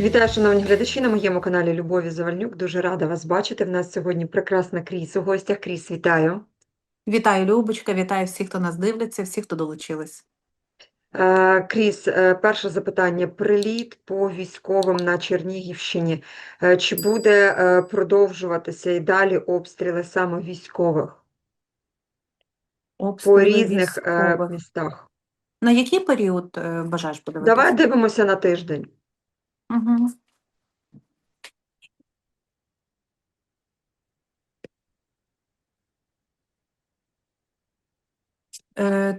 Вітаю, шановні глядачі на моєму каналі Любові Завальнюк. Дуже рада вас бачити. В нас сьогодні прекрасна Кріс. У гостях Кріс, вітаю. Вітаю, Любочка, вітаю всіх, хто нас дивиться, всіх, хто долучились. Е, Кріс, е, перше запитання. Приліт по військовим на Чернігівщині. Е, Чи буде продовжуватися і далі обстріли саме військових по різних військових. містах? На який період бажаєш подивитися? Давай дивимося на тиждень. Угу.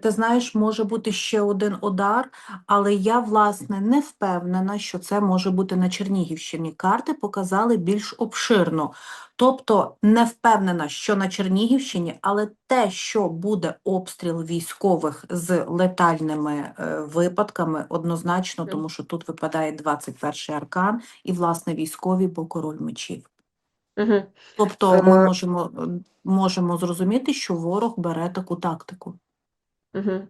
Ти знаєш, може бути ще один удар, але я, власне, не впевнена, що це може бути на Чернігівщині. Карти показали більш обширно. Тобто не впевнена, що на Чернігівщині, але те, що буде обстріл військових з летальними е, випадками, однозначно, тому що тут випадає 21 аркан і, власне, військові, бо король мечів. Угу. Тобто ми Е, можемо, е, можемо зрозуміти, що ворог бере таку тактику. Угу.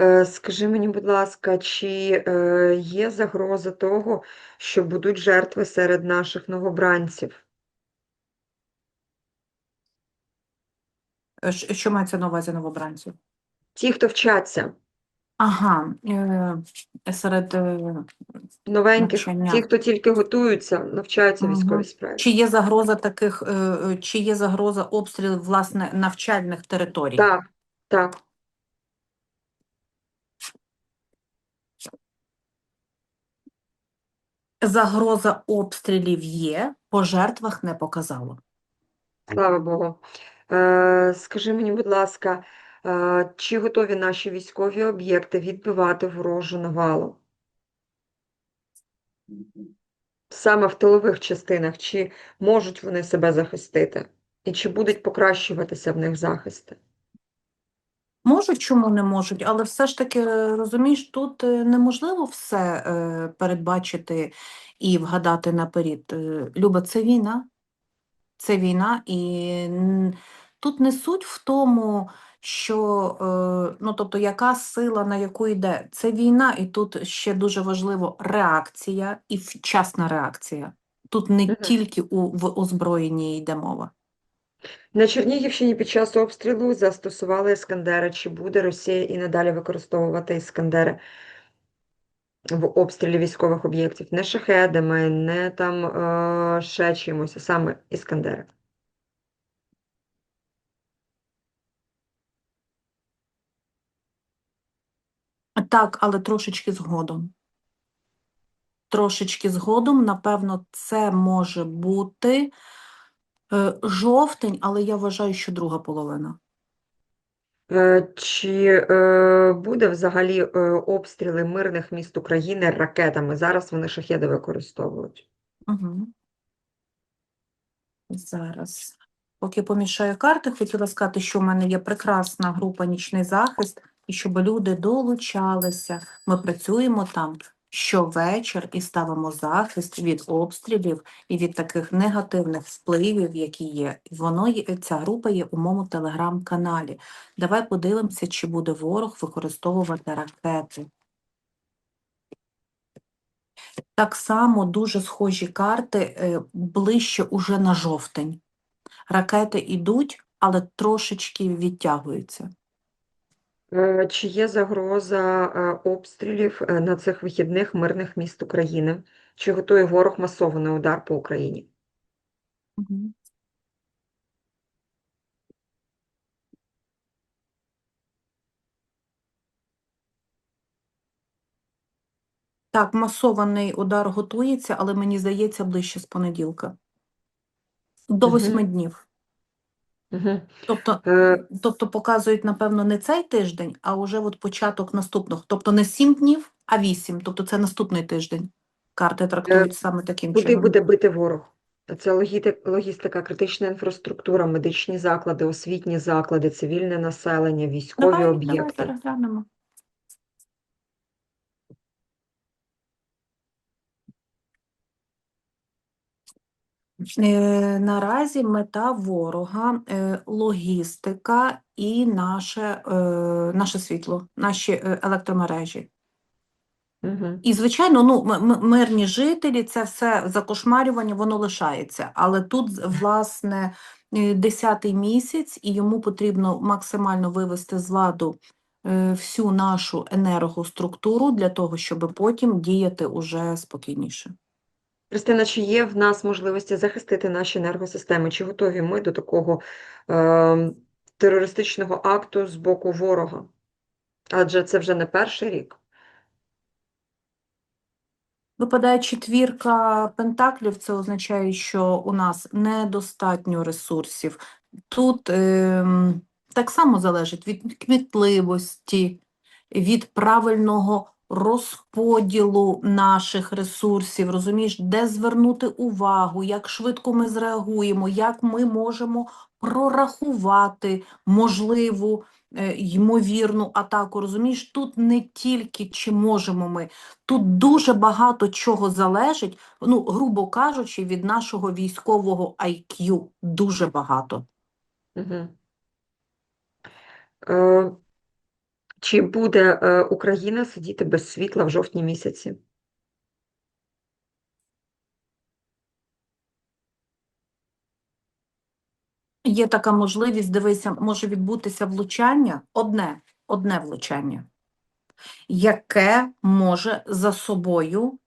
Е, Скажи мені, будь ласка, чи е, є загроза того, що будуть жертви серед наших новобранців? Е, щ- Що мається на увазі новобранців? Ті, хто вчаться, Ага, е, серед е, новеньких, ті, хто тільки готуються, навчаються військовій Мгм. справі. Чи є загроза таких, е, е, чи є загроза обстрілів, власне, навчальних територій? Так, так. Загроза обстрілів є, по жертвах не показало. Слава Богу. Е, Скажи мені, будь ласка, е, чи готові наші військові об'єкти відбивати ворожу навалу? Саме в тилових частинах, чи можуть вони себе захистити? І чи будуть покращуватися в них захисти? Можуть, чому не можуть, але все ж таки, розумієш, тут е, неможливо все е, передбачити і вгадати наперед. Е, Люба, це війна. Це війна, і тут не суть в тому, що, ну, тобто, яка сила на яку йде. Це війна, і тут ще дуже важливо реакція і вчасна реакція. Тут не тільки у, в озброєнні йде мова. На Чернігівщині під час обстрілу застосували іскандери. Чи буде Росія і надалі використовувати іскандери в обстрілі військових об'єктів? Не шахедами, не там е, ще чимось, а саме іскандери. Так, але трошечки згодом. Трошечки згодом, напевно, це може бути жовтень, але я вважаю, що друга половина. Е, Чи е, буде взагалі е, обстріли мирних міст України ракетами? Зараз вони шахеди використовують. Угу. Зараз. Поки помішаю карти, хотіла сказати, що в мене є прекрасна група «Нічний захист», і щоб люди долучалися. Ми працюємо там щовечір і ставимо захист від обстрілів і від таких негативних впливів, які є. Воно є, ця група є у моєму телеграм-каналі. Давай подивимося, чи буде ворог використовувати ракети. Так само дуже схожі карти е, ближче уже на жовтень. Ракети йдуть, але трошечки відтягуються. Е, Чи є загроза е, обстрілів е, на цих вихідних мирних міст України? Чи готує ворог масований удар по Україні? Так, масований удар готується, але мені здається, ближче з понеділка. До восьми днів. Угу. Тобто, Е, тобто показують, напевно, не цей тиждень, а вже от початок наступного. Тобто не сім днів, а вісім. Тобто це наступний тиждень. Карти трактують саме таким Куди чином. буде бити ворог? Це логістика, критична інфраструктура, медичні заклади, освітні заклади, цивільне населення, військові Давай, давай об'єкти. переглянемо. Е, Наразі мета ворога е, логістика і наше, е, наше світло, наші е, електромережі. Угу. І, звичайно, ну, мирні жителі, це все закошмарювання, воно лишається. Але тут, власне, е, 10-й місяць, і йому потрібно максимально вивести з ладу е, всю нашу енергоструктуру для того, щоб потім діяти уже спокійніше. Христина, чи є в нас можливості захистити наші енергосистеми? Чи готові ми до такого е, терористичного акту з боку ворога? Адже це вже не перший рік. Випадає четвірка пентаклів, це означає, що у нас недостатньо ресурсів. Тут ем, так само залежить від кмітливості, від правильного розподілу наших ресурсів, розумієш, де звернути увагу, як швидко ми зреагуємо, як ми можемо прорахувати можливу, е, ймовірну атаку. Розумієш, тут не тільки чи можемо ми, Тут дуже багато чого залежить, ну, грубо кажучи, від нашого військового IQ. Дуже багато. Угу. Чи буде е, Україна сидіти без світла в жовтні місяці? Є така можливість, дивися, може відбутися влучання, одне, одне влучання, яке може за собою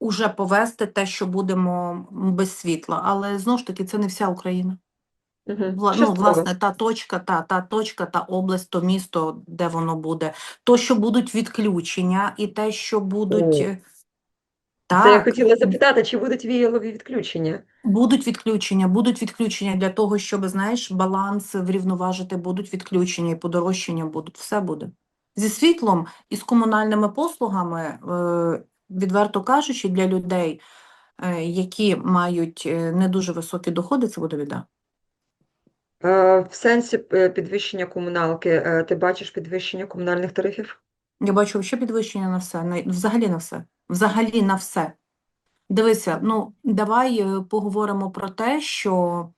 уже повести те, що будемо без світла. Але знову ж таки, це не вся Україна. Угу. Вла- ну, власне, та точка, та, та точка, та область, то місто, де воно буде. То, що будуть відключення, і те, що будуть. О, е, Це я хотіла запитати, чи будуть віялові відключення? будуть відключення, будуть відключення для того, щоб, знаєш, баланс врівноважити, будуть відключення і подорожчання будуть, все буде. Зі світлом і з комунальними послугами, е, відверто кажучи, для людей, е, які мають не дуже високі доходи, це буде біда. Е, в сенсі е, підвищення комуналки, е, ти бачиш підвищення комунальних тарифів? Я бачу взагалі підвищення на все, взагалі на все. Взагалі на все. Дивися, ну давай поговоримо про те, що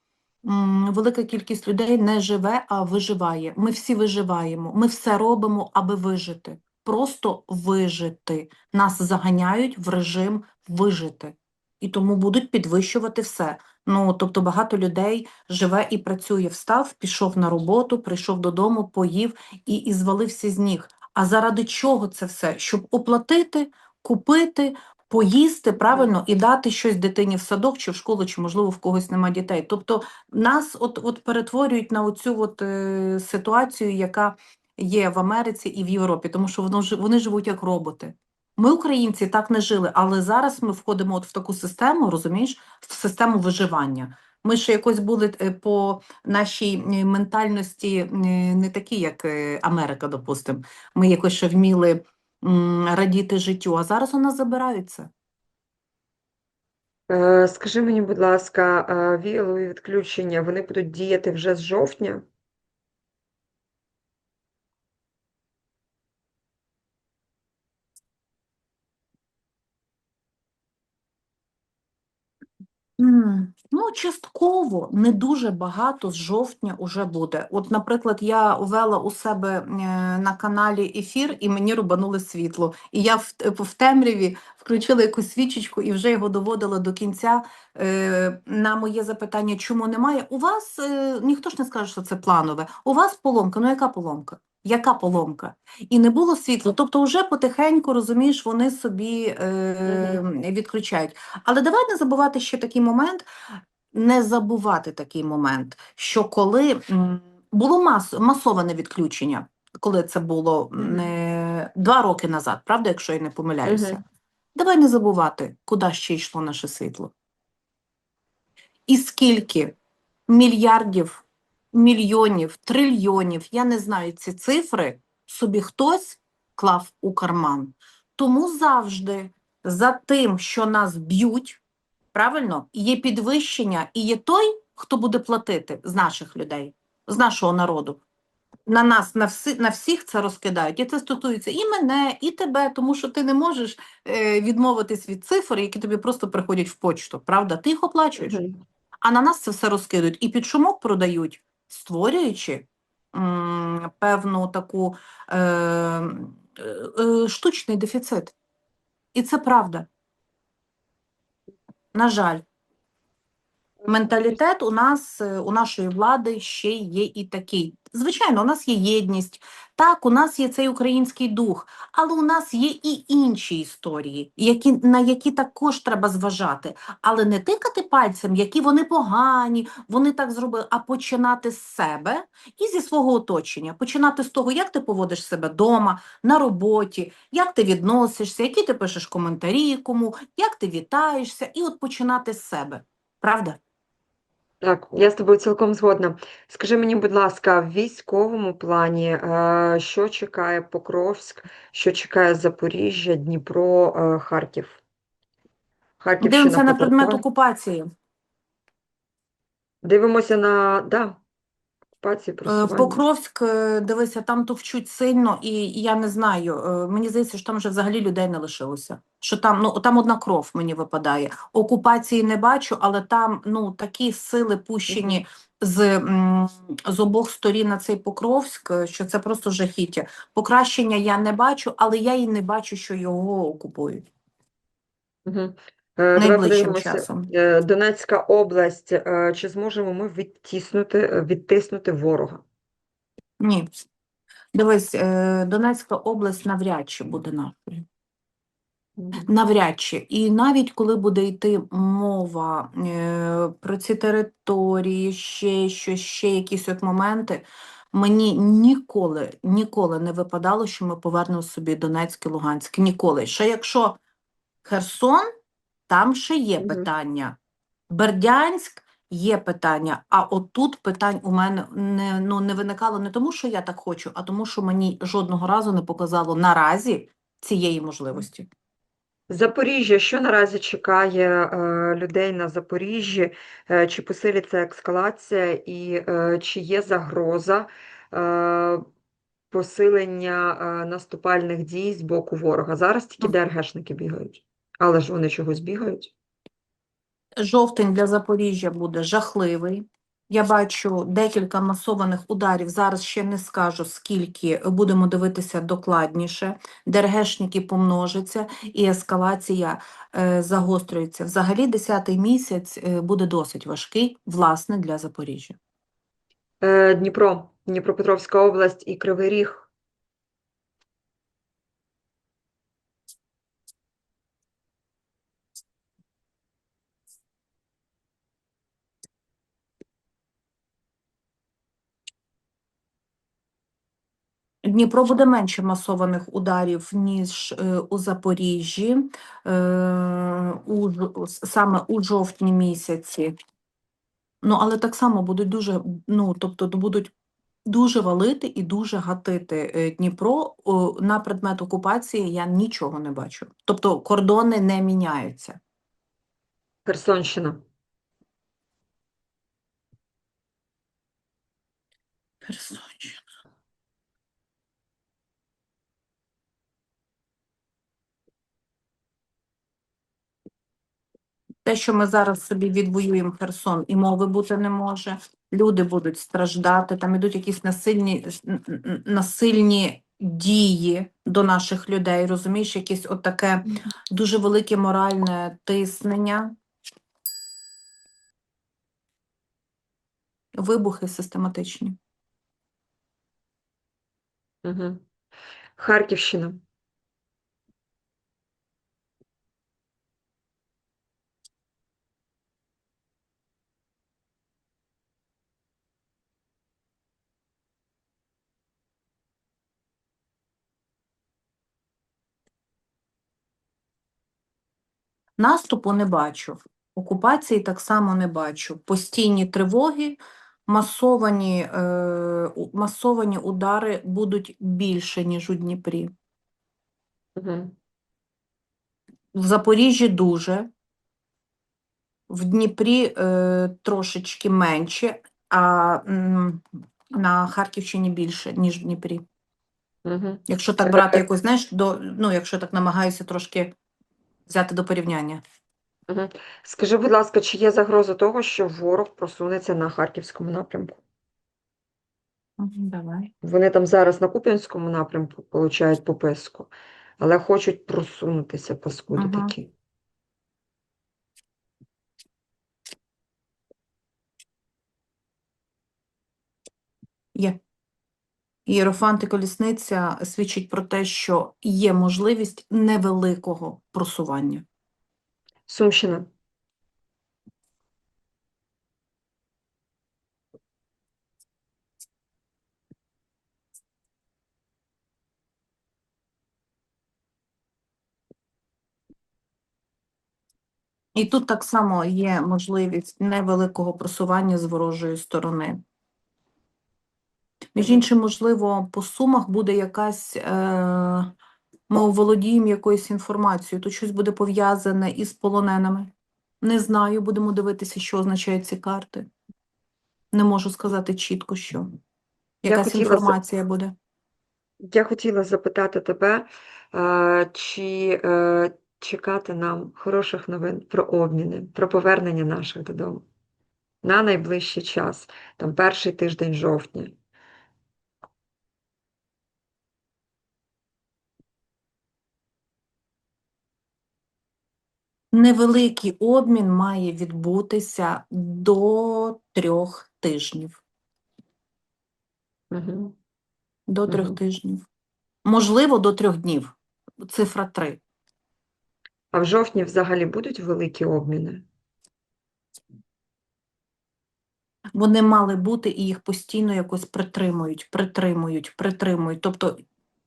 велика кількість людей не живе, а виживає. Ми всі виживаємо. Ми все робимо, аби вижити. Просто вижити. Нас заганяють в режим вижити. І тому будуть підвищувати все. Ну, тобто багато людей живе і працює, встав, пішов на роботу, прийшов додому, поїв і, і звалився з ніг. А заради чого це все? Щоб оплатити, купити, поїсти правильно і дати щось дитині в садок чи в школу, чи можливо в когось нема дітей. Тобто нас от, от перетворюють на оцю от, е, ситуацію, яка є в Америці і в Європі, тому що воно вони живуть як роботи. Ми, українці, так не жили, але зараз ми входимо от в таку систему, розумієш, в систему виживання. Ми ще якось були е, по нашій ментальності не такі, як е, Америка, допустимо. Ми якось ще вміли радіти життю, а зараз у нас забирають. Е, Скажи мені, будь ласка, віялові відключення, вони будуть діяти вже з жовтня? М, Ну, частково, не дуже багато з жовтня уже буде. От, наприклад, я ввела у себе е, на каналі ефір, і мені рубанули світло. І я в, в темряві включила якусь свічечку і вже його доводила до кінця. Е, На моє запитання, чому немає? У вас е, ніхто ж не скаже, що це планове. У вас поломка. Ну, яка поломка? Яка поломка? І не було світла. Тобто, вже потихеньку, розумієш, вони собі е, відключають. Але давай не забувати ще такий момент, не забувати такий момент, що коли було мас, масоване відключення, коли це було не, два роки назад, правда, якщо я не помиляюся, Мгм. давай не забувати, куди ще йшло наше світло. І скільки мільярдів, мільйонів, трильйонів, я не знаю ці цифри, собі хтось клав у карман. Тому завжди за тим, що нас б'ють, правильно, є підвищення, і є той, хто буде платити з наших людей, з нашого народу. На нас, на, всі, на всіх це розкидають. І це стосується і мене, і тебе, тому що ти не можеш е, відмовитись від цифр, які тобі просто приходять в почту. Правда, ти їх оплачуєш. Мгм. А на нас це все розкидують і під шумок продають, створюючи певну таку е, е, е, штучний дефіцит. І це правда. На жаль, менталітет у нас, е, у нашої влади ще є і такий. Звичайно, у нас є єдність, так, у нас є цей український дух, але у нас є і інші історії, які, на які також треба зважати. Але не тикати пальцем, які вони погані, вони так зробили, а починати з себе і зі свого оточення. Починати з того, як ти поводиш себе вдома, на роботі, як ти відносишся, які ти пишеш коментарі кому, як ти вітаєшся, і от починати з себе. Правда? Так, я з тобою цілком згодна. Скажи мені, будь ласка, в військовому плані, е, що чекає Покровськ, що чекає Запоріжжя, Дніпро, е, Харків? Харківщина Дивимося на предмет окупації. Дивимося на, да, окупації, Е, просування. Покровськ, е, дивися, там товчуть сильно, і я не знаю. е, Мені здається, що там вже взагалі людей не лишилося. Що там, ну там одна кров мені випадає. Окупації не бачу, але там ну такі сили пущені з, м, з обох сторін на цей Покровськ, що це просто жахіття. Покращення я не бачу, але я і не бачу, що його окупують. Мгм. Е, Найближчим часом. Е, Донецька область. е, Чи зможемо ми відтиснути, е, відтиснути ворога? Ні. Дивись, Донецька область навряд чи буде нашою. Навряд чи. І навіть коли буде йти мова про ці території, ще щось, ще якісь от моменти, мені ніколи, ніколи не випадало, що ми повернемо собі Донецьк і Луганськ. Ніколи. Ще якщо Херсон, там ще є Мгм. питання. Бердянськ є питання. А отут питань у мене не, ну, не виникало не тому, що я так хочу, а тому, що мені жодного разу не показало наразі цієї можливості. Запоріжжя, що наразі чекає е, людей на Запоріжжі? Е, чи посилиться ескалація і е, чи є загроза е, посилення е, наступальних дій з боку ворога? Зараз тільки Ну. ДРГшники бігають, але ж вони чогось бігають. Жовтень для Запоріжжя буде жахливий. Я бачу декілька масованих ударів. Зараз ще не скажу, скільки будемо дивитися докладніше. ДРГшники помножаться і ескалація е, загострюється. Взагалі, 10-й місяць е, буде досить важкий, власне, для Запоріжжя. Е, Дніпро, Дніпропетровська область і Кривий Ріг. Дніпро буде менше масованих ударів, ніж е, у Запоріжжі, е, у, саме у жовтні місяці. Ну, але так само будуть дуже, ну, тобто будуть дуже валити і дуже гатити е, Дніпро. На предмет окупації я нічого не бачу. Тобто кордони не міняються. Херсонщина. Херсонщина. Те, що ми зараз собі відвоюємо Херсон, і мови бути не може. Люди будуть страждати, там ідуть якісь насильні, насильні дії до наших людей, розумієш, якесь отаке дуже велике моральне тиснення. Вибухи систематичні. Угу. Харківщина. Наступу не бачу. Окупації так само не бачу. Постійні тривоги, масовані, е, масовані удари будуть більше, ніж у Дніпрі. Угу. В Запоріжжі дуже, в Дніпрі е, трошечки менше, а м, на Харківщині більше, ніж в Дніпрі. Угу. Якщо так брати якось, знаєш, до, ну, якщо так намагаюся трошки взяти до порівняння. Угу. Скажи, будь ласка, чи є загроза того, що ворог просунеться на Харківському напрямку? Давай. Вони там зараз на Куп'янському напрямку получають пописку. але хочуть просунутися, паскуди Ага. такі. Є. Єрофант і колісниця свідчить про те, що є можливість невеликого просування. Сумщина. І тут так само є можливість невеликого просування з ворожої сторони. Між іншим, можливо, по сумах буде якась, е, ми оволодіємо якоюсь інформацією, тут щось буде пов'язане із полоненими. Не знаю, будемо дивитися, що означають ці карти. Не можу сказати чітко, що. Якась хотіла інформація буде. Я хотіла запитати тебе, е, чи е, чекати нам хороших новин про обміни, про повернення наших додому на найближчий час, там перший тиждень жовтня. Невеликий обмін має відбутися до трьох тижнів. Угу. До трьох Мгм. тижнів. Можливо, до трьох днів. Цифра три. А в жовтні взагалі будуть великі обміни? Вони мали бути і їх постійно якось притримують, притримують, притримують. Тобто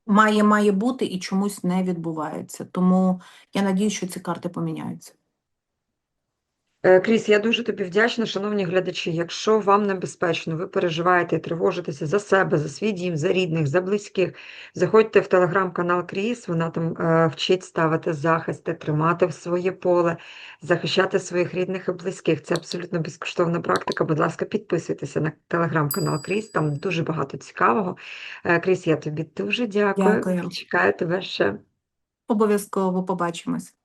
має, має бути і чомусь не відбувається. Тому я надію, що ці карти поміняються. Е, Кріс, я дуже тобі вдячна, шановні глядачі. Якщо вам небезпечно, ви переживаєте і тривожитеся за себе, за свій дім, за рідних, за близьких, заходьте в телеграм-канал Кріс, вона там е, вчить ставити захисти, тримати в своє поле, захищати своїх рідних і близьких. Це абсолютно безкоштовна практика. Будь ласка, підписуйтеся на телеграм-канал Кріс, там дуже багато цікавого. Е, Кріс, я тобі дуже дякую. Дякую. Чекаю тебе ще. Обов'язково побачимось.